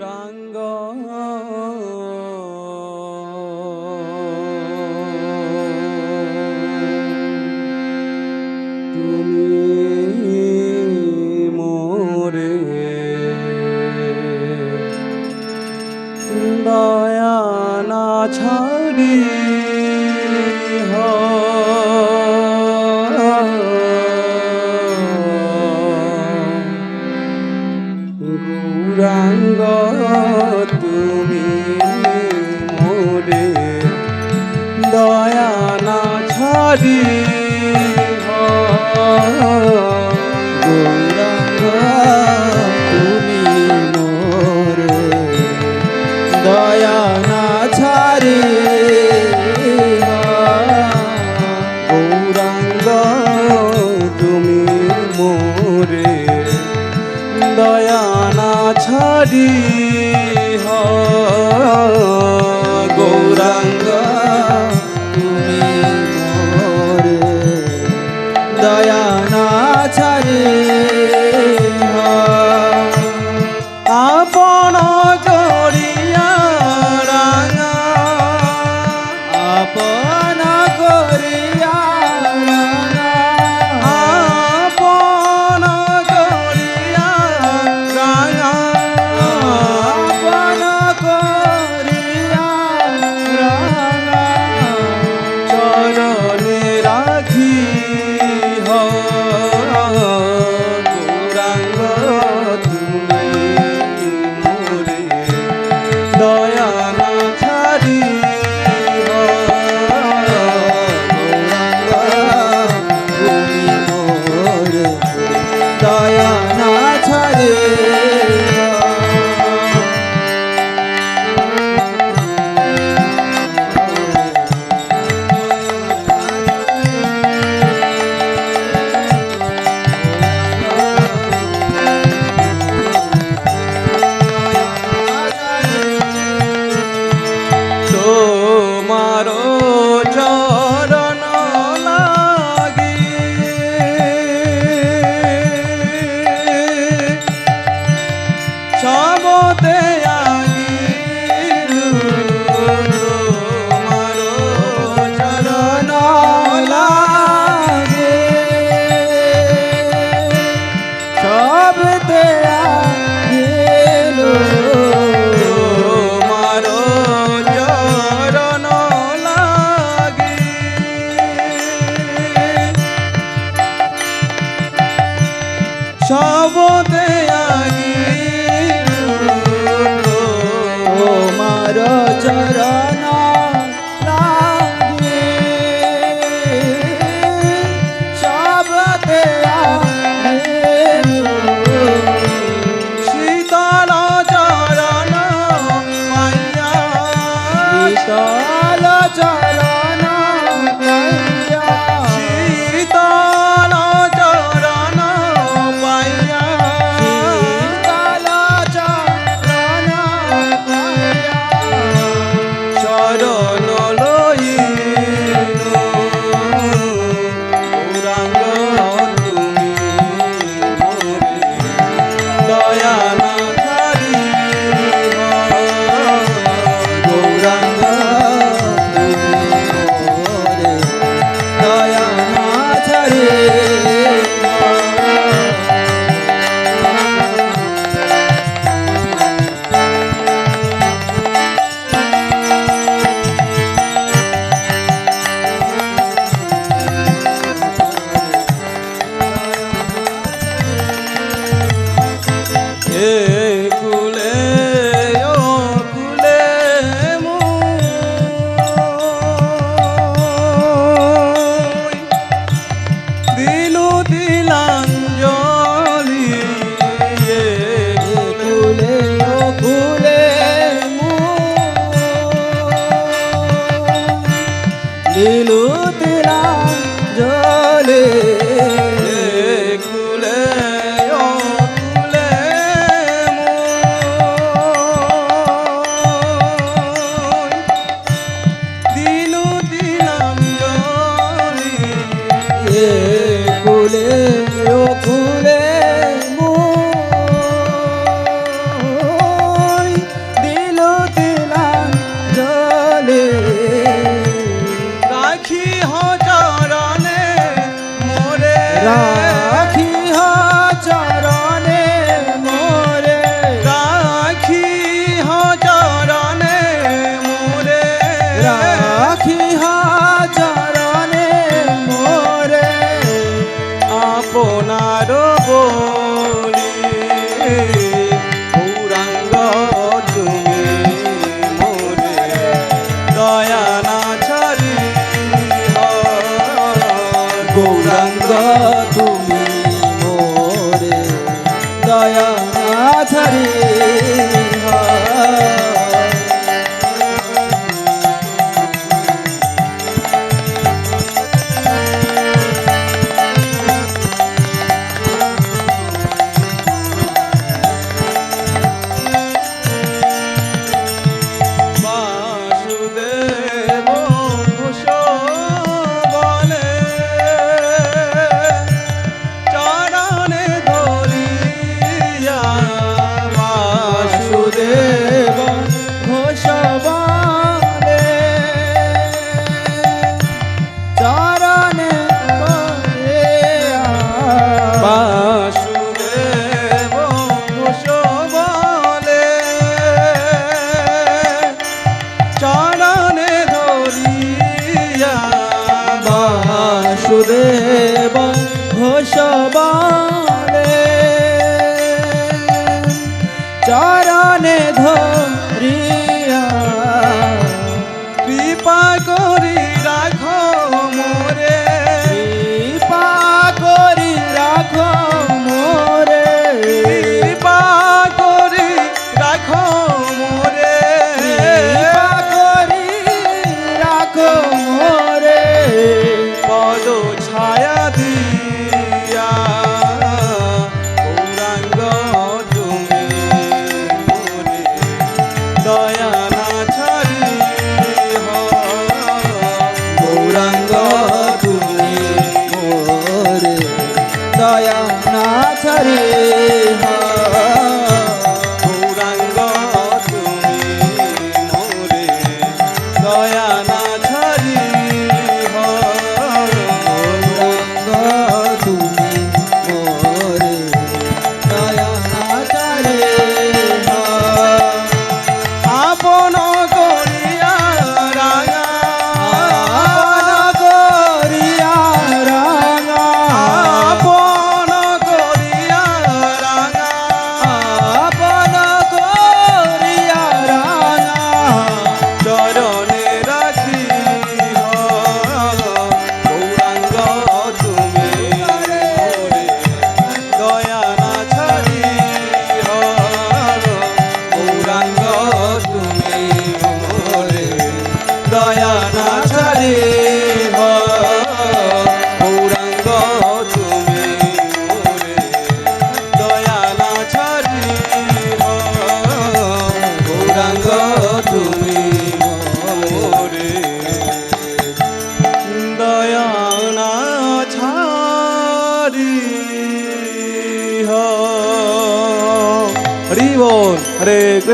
গৌরাঙ্গ। তুমি মোরে দয়া না তুমি हरे রে বাসুদেব ঘোষা ছায়া দিয়া গৌরাঙ্গ তুমি দয়া না ছাড়ি গৌরাঙ্গ তুমি দয়া না ছাড়ি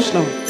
Krishna.